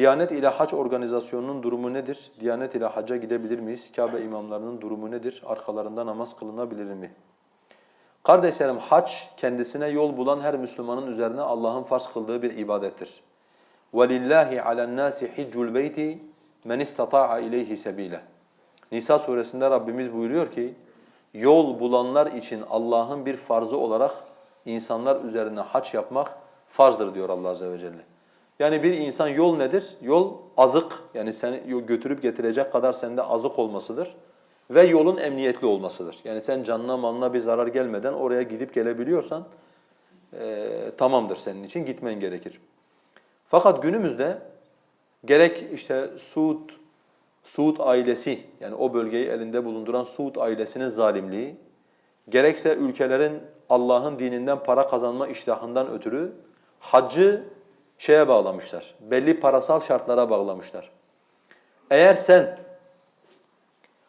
Diyanet ile hac organizasyonunun durumu nedir? Diyanet ile hacca gidebilir miyiz? Kabe imamlarının durumu nedir? Arkalarında namaz kılınabilir mi? Kardeşlerim hac kendisine yol bulan her Müslümanın üzerine Allah'ın farz kıldığı bir ibadettir. وَلِلَّهِ عَلَى النَّاسِ حِجُّ الْبَيْتِ مَنِ اسْتَطَاعَ اِلَيْهِ سَب۪يلًا Nisa suresinde Rabbimiz buyuruyor ki, yol bulanlar için Allah'ın bir farzı olarak insanlar üzerine hac yapmak farzdır diyor Allah Azze ve Celle. Yani bir insan yol nedir? Yol azık yani seni götürüp getirecek kadar sende azık olmasıdır ve yolun emniyetli olmasıdır. Yani sen canına malına bir zarar gelmeden oraya gidip gelebiliyorsan eee, tamamdır senin için gitmen gerekir. Fakat günümüzde gerek işte Suud Suud ailesi yani o bölgeyi elinde bulunduran Suud ailesinin zalimliği gerekse ülkelerin Allah'ın dininden para kazanma iştahından ötürü haccı şeye bağlamışlar. Belli parasal şartlara bağlamışlar. Eğer sen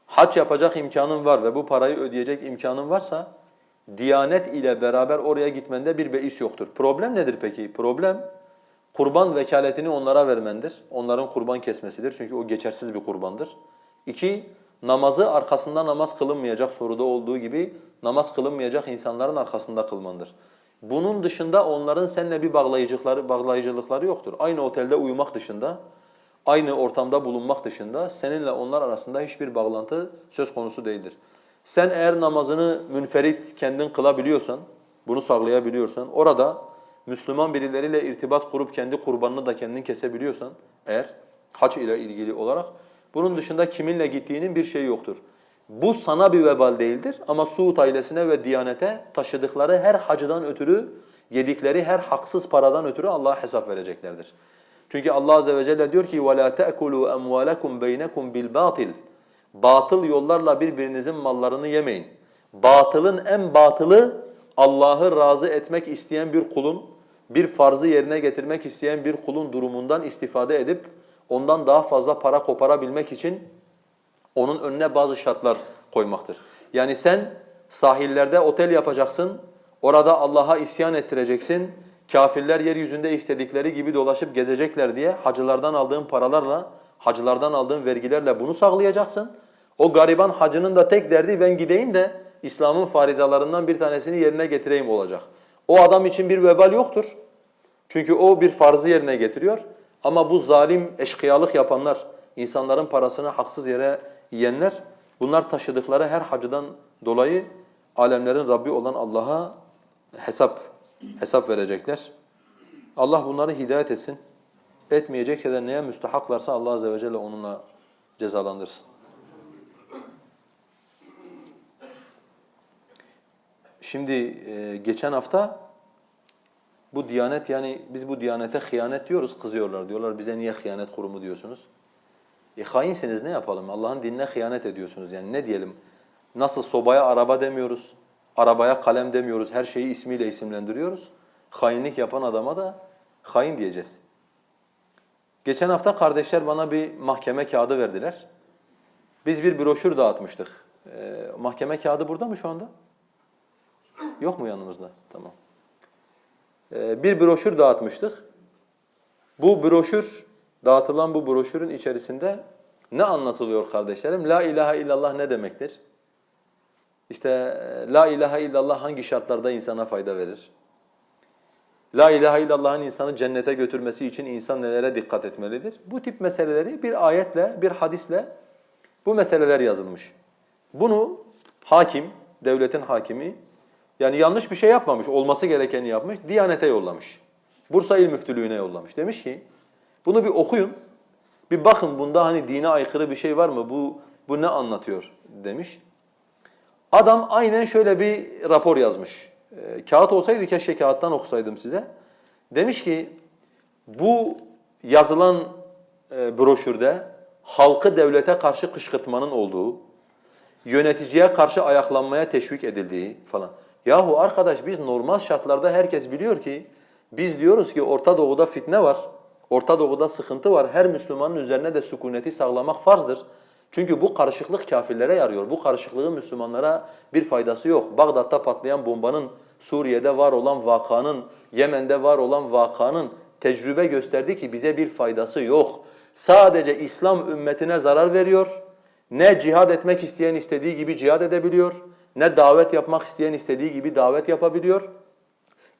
hac yapacak imkanın var ve bu parayı ödeyecek imkanın varsa Diyanet ile beraber oraya gitmende bir beis yoktur. Problem nedir peki? Problem kurban vekaletini onlara vermendir. Onların kurban kesmesidir çünkü o geçersiz bir kurbandır. İki, namazı arkasında namaz kılınmayacak soruda olduğu gibi namaz kılınmayacak insanların arkasında kılmandır. Bunun dışında onların seninle bir bağlayıcılıkları, bağlayıcılıkları yoktur. Aynı otelde uyumak dışında, aynı ortamda bulunmak dışında seninle onlar arasında hiçbir bağlantı söz konusu değildir. Sen eğer namazını münferit kendin kılabiliyorsan, bunu sağlayabiliyorsan, orada Müslüman birileriyle irtibat kurup kendi kurbanını da kendin kesebiliyorsan eğer hac ile ilgili olarak bunun dışında kiminle gittiğinin bir şeyi yoktur. Bu sana bir vebal değildir ama Suud ailesine ve Diyanete taşıdıkları her hacıdan ötürü, yedikleri her haksız paradan ötürü Allah'a hesap vereceklerdir. Çünkü Allah azze ve celle diyor ki وَلَا تَأْكُلُوا أَمْوَالَكُمْ بَيْنَكُمْ بِالْبَاطِلِ Batıl yollarla birbirinizin mallarını yemeyin. Batılın en batılı Allah'ı razı etmek isteyen bir kulun, bir farzı yerine getirmek isteyen bir kulun durumundan istifade edip ondan daha fazla para koparabilmek için onun önüne bazı şartlar koymaktır. Yani sen sahillerde otel yapacaksın, orada Allah'a isyan ettireceksin, kafirler yeryüzünde istedikleri gibi dolaşıp gezecekler diye hacılardan aldığın paralarla, hacılardan aldığın vergilerle bunu sağlayacaksın. O gariban hacının da tek derdi ben gideyim de İslam'ın farizalarından bir tanesini yerine getireyim olacak. O adam için bir vebal yoktur. Çünkü o bir farzı yerine getiriyor. Ama bu zalim eşkıyalık yapanlar, insanların parasını haksız yere yiyenler, bunlar taşıdıkları her hacıdan dolayı alemlerin Rabbi olan Allah'a hesap hesap verecekler. Allah bunları hidayet etsin. Etmeyecekse de neye müstahaklarsa Allah azze ve celle onunla cezalandırsın. Şimdi e, geçen hafta bu diyanet yani biz bu diyanete hıyanet diyoruz kızıyorlar. Diyorlar bize niye hıyanet kurumu diyorsunuz? E hainsiniz ne yapalım? Allah'ın dinine hıyanet ediyorsunuz. Yani ne diyelim? Nasıl sobaya araba demiyoruz, arabaya kalem demiyoruz, her şeyi ismiyle isimlendiriyoruz. Hainlik yapan adama da hain diyeceğiz. Geçen hafta kardeşler bana bir mahkeme kağıdı verdiler. Biz bir broşür dağıtmıştık. Ee, mahkeme kağıdı burada mı şu anda? Yok mu yanımızda? Tamam. Ee, bir broşür dağıtmıştık. Bu broşür, dağıtılan bu broşürün içerisinde ne anlatılıyor kardeşlerim? La ilahe illallah ne demektir? İşte e, la ilahe illallah hangi şartlarda insana fayda verir? La ilahe illallah'ın insanı cennete götürmesi için insan nelere dikkat etmelidir? Bu tip meseleleri bir ayetle, bir hadisle bu meseleler yazılmış. Bunu hakim, devletin hakimi yani yanlış bir şey yapmamış, olması gerekeni yapmış, Diyanete yollamış. Bursa İl Müftülüğü'ne yollamış. Demiş ki, bunu bir okuyun, bir bakın bunda hani dine aykırı bir şey var mı, bu, bu ne anlatıyor demiş. Adam aynen şöyle bir rapor yazmış. Ee, kağıt olsaydı keşke kağıttan okusaydım size. Demiş ki, bu yazılan e, broşürde halkı devlete karşı kışkırtmanın olduğu, yöneticiye karşı ayaklanmaya teşvik edildiği falan. Yahu arkadaş biz normal şartlarda herkes biliyor ki biz diyoruz ki Orta Doğu'da fitne var. Orta Doğu'da sıkıntı var. Her Müslümanın üzerine de sükuneti sağlamak farzdır. Çünkü bu karışıklık kafirlere yarıyor. Bu karışıklığın Müslümanlara bir faydası yok. Bağdat'ta patlayan bombanın, Suriye'de var olan vakanın, Yemen'de var olan vakanın tecrübe gösterdi ki bize bir faydası yok. Sadece İslam ümmetine zarar veriyor. Ne cihad etmek isteyen istediği gibi cihad edebiliyor, ne davet yapmak isteyen istediği gibi davet yapabiliyor.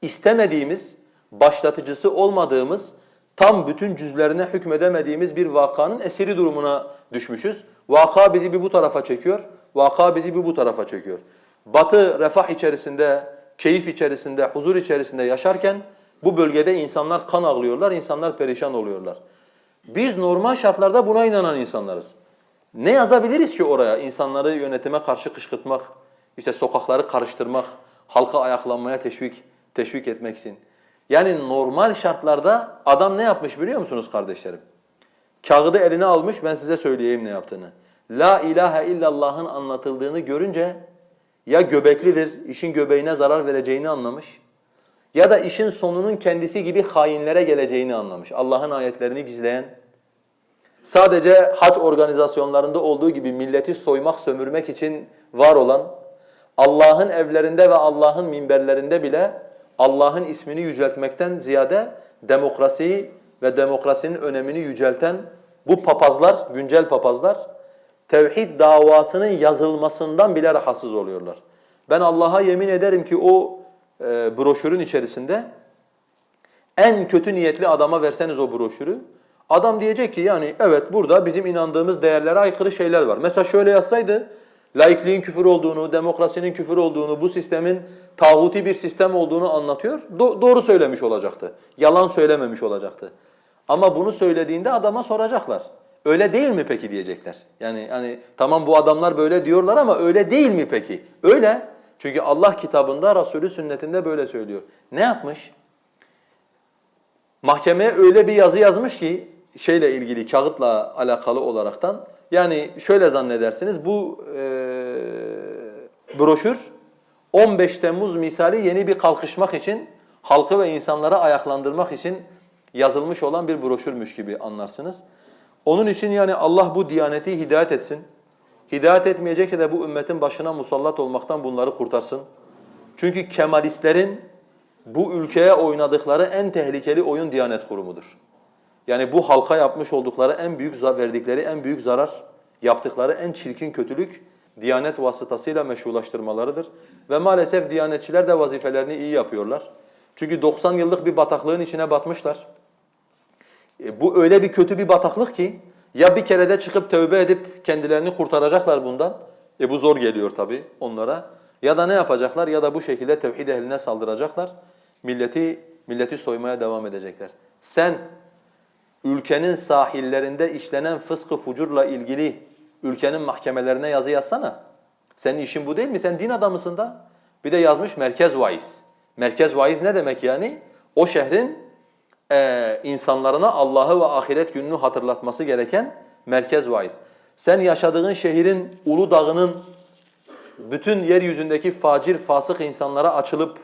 İstemediğimiz, başlatıcısı olmadığımız, tam bütün cüzlerine hükmedemediğimiz bir vakanın esiri durumuna düşmüşüz. Vaka bizi bir bu tarafa çekiyor, vaka bizi bir bu tarafa çekiyor. Batı refah içerisinde, keyif içerisinde, huzur içerisinde yaşarken bu bölgede insanlar kan ağlıyorlar, insanlar perişan oluyorlar. Biz normal şartlarda buna inanan insanlarız. Ne yazabiliriz ki oraya? İnsanları yönetime karşı kışkırtmak, işte sokakları karıştırmak, halka ayaklanmaya teşvik teşvik etmek için. Yani normal şartlarda adam ne yapmış biliyor musunuz kardeşlerim? Kağıdı eline almış, ben size söyleyeyim ne yaptığını. La ilahe illallah'ın anlatıldığını görünce ya göbeklidir, işin göbeğine zarar vereceğini anlamış ya da işin sonunun kendisi gibi hainlere geleceğini anlamış. Allah'ın ayetlerini gizleyen, sadece hac organizasyonlarında olduğu gibi milleti soymak, sömürmek için var olan, Allah'ın evlerinde ve Allah'ın minberlerinde bile Allah'ın ismini yüceltmekten ziyade demokrasiyi ve demokrasinin önemini yücelten bu papazlar, güncel papazlar, tevhid davasının yazılmasından bile rahatsız oluyorlar. Ben Allah'a yemin ederim ki o e, broşürün içerisinde en kötü niyetli adama verseniz o broşürü, adam diyecek ki yani evet burada bizim inandığımız değerlere aykırı şeyler var. Mesela şöyle yazsaydı, laikliğin küfür olduğunu, demokrasinin küfür olduğunu, bu sistemin tağuti bir sistem olduğunu anlatıyor, do- doğru söylemiş olacaktı. Yalan söylememiş olacaktı. Ama bunu söylediğinde adama soracaklar. Öyle değil mi peki diyecekler. Yani hani tamam bu adamlar böyle diyorlar ama öyle değil mi peki? Öyle. Çünkü Allah kitabında, Resulü sünnetinde böyle söylüyor. Ne yapmış? Mahkemeye öyle bir yazı yazmış ki şeyle ilgili kağıtla alakalı olaraktan yani şöyle zannedersiniz bu e, broşür 15 Temmuz misali yeni bir kalkışmak için halkı ve insanları ayaklandırmak için yazılmış olan bir broşürmüş gibi anlarsınız. Onun için yani Allah bu diyaneti hidayet etsin. Hidayet etmeyecekse de bu ümmetin başına musallat olmaktan bunları kurtarsın. Çünkü Kemalistlerin bu ülkeye oynadıkları en tehlikeli oyun Diyanet Kurumu'dur. Yani bu halka yapmış oldukları en büyük verdikleri en büyük zarar, yaptıkları en çirkin kötülük Diyanet vasıtasıyla meşrulaştırmalarıdır. Ve maalesef Diyanetçiler de vazifelerini iyi yapıyorlar. Çünkü 90 yıllık bir bataklığın içine batmışlar. E, bu öyle bir kötü bir bataklık ki ya bir kerede çıkıp tövbe edip kendilerini kurtaracaklar bundan. E bu zor geliyor tabii onlara. Ya da ne yapacaklar? Ya da bu şekilde tevhid ehline saldıracaklar. Milleti milleti soymaya devam edecekler. Sen ülkenin sahillerinde işlenen fıskı fucurla ilgili ülkenin mahkemelerine yazı yazsana. Senin işin bu değil mi? Sen din adamısın da. Bir de yazmış merkez vaiz. Merkez vaiz ne demek yani? O şehrin e, insanlarına Allah'ı ve ahiret gününü hatırlatması gereken merkez vaiz. Sen yaşadığın şehrin Ulu Dağı'nın bütün yeryüzündeki facir, fasık insanlara açılıp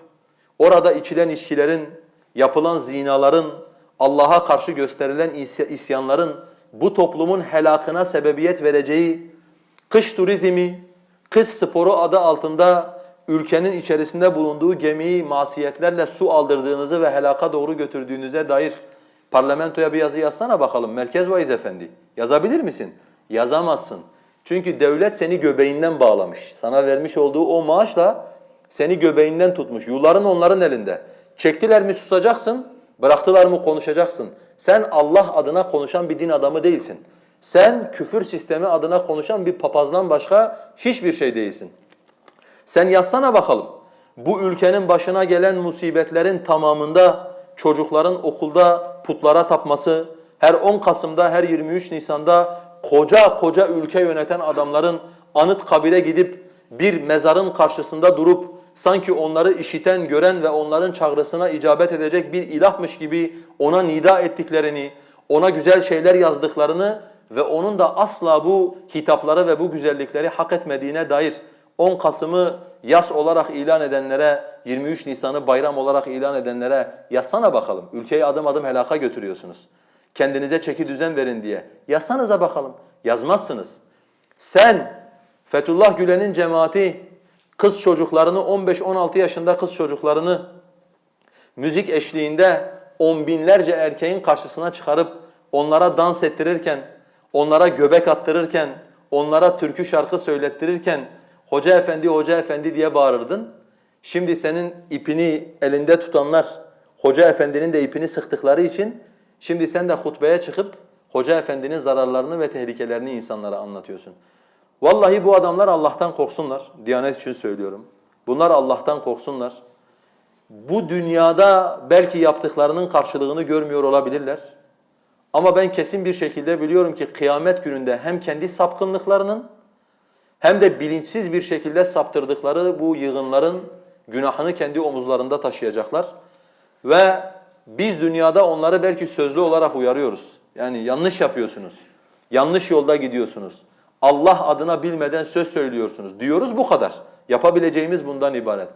orada içilen içkilerin, yapılan zinaların, Allah'a karşı gösterilen isyanların bu toplumun helakına sebebiyet vereceği kış turizmi, kış sporu adı altında ülkenin içerisinde bulunduğu gemiyi masiyetlerle su aldırdığınızı ve helaka doğru götürdüğünüze dair parlamentoya bir yazı yazsana bakalım. Merkez Vaiz Efendi. Yazabilir misin? Yazamazsın. Çünkü devlet seni göbeğinden bağlamış. Sana vermiş olduğu o maaşla seni göbeğinden tutmuş. Yulların onların elinde. Çektiler mi susacaksın, bıraktılar mı konuşacaksın. Sen Allah adına konuşan bir din adamı değilsin. Sen küfür sistemi adına konuşan bir papazdan başka hiçbir şey değilsin. Sen yazsana bakalım. Bu ülkenin başına gelen musibetlerin tamamında çocukların okulda putlara tapması, her 10 Kasım'da, her 23 Nisan'da koca koca ülke yöneten adamların anıt kabire gidip bir mezarın karşısında durup sanki onları işiten, gören ve onların çağrısına icabet edecek bir ilahmış gibi ona nida ettiklerini, ona güzel şeyler yazdıklarını ve onun da asla bu hitapları ve bu güzellikleri hak etmediğine dair 10 Kasım'ı yas olarak ilan edenlere, 23 Nisan'ı bayram olarak ilan edenlere yazsana bakalım. Ülkeyi adım adım helaka götürüyorsunuz. Kendinize çeki düzen verin diye. Yazsanıza bakalım. Yazmazsınız. Sen Fethullah Gülen'in cemaati kız çocuklarını 15-16 yaşında kız çocuklarını müzik eşliğinde on binlerce erkeğin karşısına çıkarıp onlara dans ettirirken, onlara göbek attırırken, onlara türkü şarkı söylettirirken hoca efendi hoca efendi diye bağırırdın. Şimdi senin ipini elinde tutanlar hoca efendinin de ipini sıktıkları için şimdi sen de hutbeye çıkıp hoca efendinin zararlarını ve tehlikelerini insanlara anlatıyorsun. Vallahi bu adamlar Allah'tan korksunlar. Diyanet için söylüyorum. Bunlar Allah'tan korksunlar. Bu dünyada belki yaptıklarının karşılığını görmüyor olabilirler. Ama ben kesin bir şekilde biliyorum ki kıyamet gününde hem kendi sapkınlıklarının hem de bilinçsiz bir şekilde saptırdıkları bu yığınların günahını kendi omuzlarında taşıyacaklar. Ve biz dünyada onları belki sözlü olarak uyarıyoruz. Yani yanlış yapıyorsunuz, yanlış yolda gidiyorsunuz. Allah adına bilmeden söz söylüyorsunuz diyoruz bu kadar. Yapabileceğimiz bundan ibaret.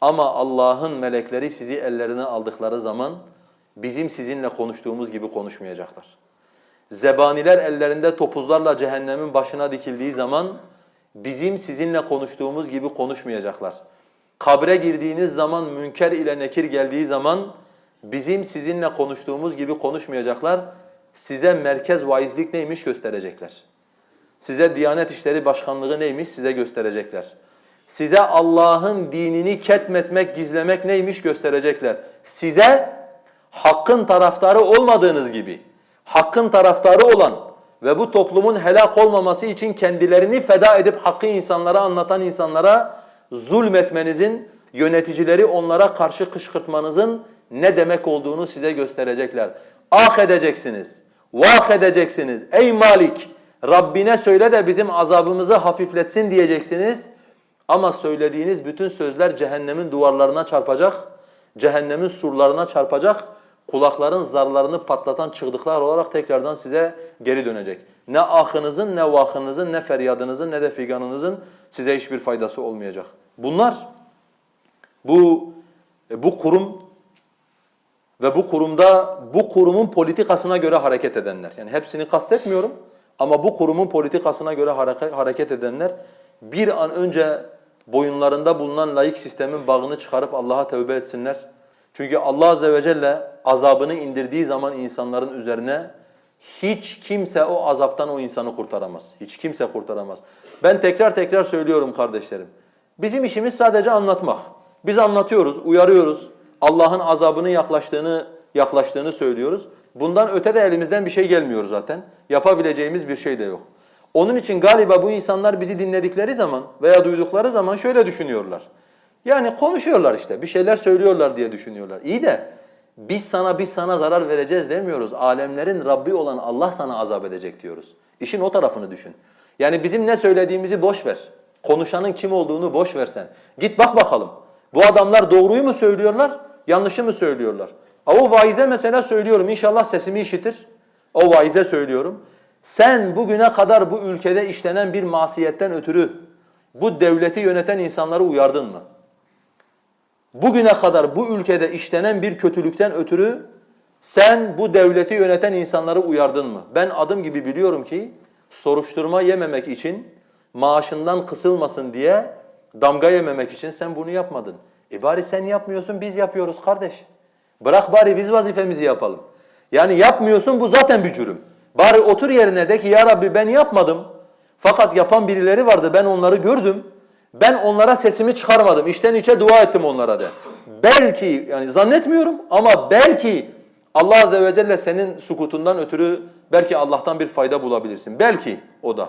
Ama Allah'ın melekleri sizi ellerine aldıkları zaman bizim sizinle konuştuğumuz gibi konuşmayacaklar. Zebaniler ellerinde topuzlarla cehennemin başına dikildiği zaman bizim sizinle konuştuğumuz gibi konuşmayacaklar. Kabre girdiğiniz zaman münker ile nekir geldiği zaman bizim sizinle konuştuğumuz gibi konuşmayacaklar. Size merkez vaizlik neymiş gösterecekler. Size Diyanet İşleri Başkanlığı neymiş size gösterecekler. Size Allah'ın dinini ketmetmek, gizlemek neymiş gösterecekler. Size hakkın taraftarı olmadığınız gibi, hakkın taraftarı olan ve bu toplumun helak olmaması için kendilerini feda edip hakkı insanlara anlatan insanlara zulmetmenizin, yöneticileri onlara karşı kışkırtmanızın ne demek olduğunu size gösterecekler. Ah edeceksiniz, vah edeceksiniz. Ey Malik, Rabbine söyle de bizim azabımızı hafifletsin diyeceksiniz. Ama söylediğiniz bütün sözler cehennemin duvarlarına çarpacak, cehennemin surlarına çarpacak, kulakların zarlarını patlatan çığlıklar olarak tekrardan size geri dönecek. Ne ahınızın, ne vahınızın, ne feryadınızın, ne de figanınızın size hiçbir faydası olmayacak. Bunlar, bu, e, bu kurum ve bu kurumda, bu kurumun politikasına göre hareket edenler. Yani hepsini kastetmiyorum ama bu kurumun politikasına göre hareket, edenler bir an önce boyunlarında bulunan laik sistemin bağını çıkarıp Allah'a tövbe etsinler. Çünkü Allah azze ve celle azabını indirdiği zaman insanların üzerine hiç kimse o azaptan o insanı kurtaramaz. Hiç kimse kurtaramaz. Ben tekrar tekrar söylüyorum kardeşlerim. Bizim işimiz sadece anlatmak. Biz anlatıyoruz, uyarıyoruz. Allah'ın azabının yaklaştığını yaklaştığını söylüyoruz. Bundan öte de elimizden bir şey gelmiyor zaten. Yapabileceğimiz bir şey de yok. Onun için galiba bu insanlar bizi dinledikleri zaman veya duydukları zaman şöyle düşünüyorlar. Yani konuşuyorlar işte, bir şeyler söylüyorlar diye düşünüyorlar. İyi de biz sana biz sana zarar vereceğiz demiyoruz. Alemlerin Rabbi olan Allah sana azap edecek diyoruz. İşin o tarafını düşün. Yani bizim ne söylediğimizi boş ver. Konuşanın kim olduğunu boş versen. Git bak bakalım. Bu adamlar doğruyu mu söylüyorlar, yanlışı mı söylüyorlar? O vaize mesela söylüyorum. İnşallah sesimi işitir. O vaize söylüyorum. Sen bugüne kadar bu ülkede işlenen bir masiyetten ötürü bu devleti yöneten insanları uyardın mı? Bugüne kadar bu ülkede işlenen bir kötülükten ötürü sen bu devleti yöneten insanları uyardın mı? Ben adım gibi biliyorum ki soruşturma yememek için, maaşından kısılmasın diye damga yememek için sen bunu yapmadın. E bari sen yapmıyorsun biz yapıyoruz kardeş. Bırak bari biz vazifemizi yapalım. Yani yapmıyorsun bu zaten bir cürüm. Bari otur yerine de ki ya Rabbi ben yapmadım. Fakat yapan birileri vardı ben onları gördüm. Ben onlara sesimi çıkarmadım. İçten içe dua ettim onlara de. Belki yani zannetmiyorum ama belki Allah azze ve celle senin sukutundan ötürü belki Allah'tan bir fayda bulabilirsin. Belki o da.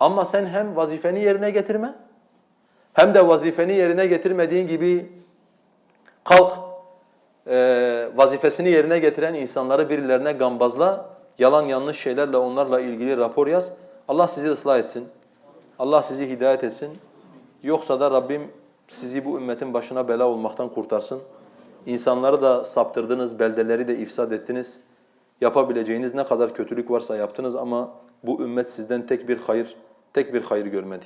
Ama sen hem vazifeni yerine getirme hem de vazifeni yerine getirmediğin gibi kalk e, vazifesini yerine getiren insanları birilerine gambazla, yalan yanlış şeylerle onlarla ilgili rapor yaz. Allah sizi ıslah etsin. Allah sizi hidayet etsin. Yoksa da Rabbim sizi bu ümmetin başına bela olmaktan kurtarsın. İnsanları da saptırdınız, beldeleri de ifsad ettiniz. Yapabileceğiniz ne kadar kötülük varsa yaptınız ama bu ümmet sizden tek bir hayır, tek bir hayır görmedi.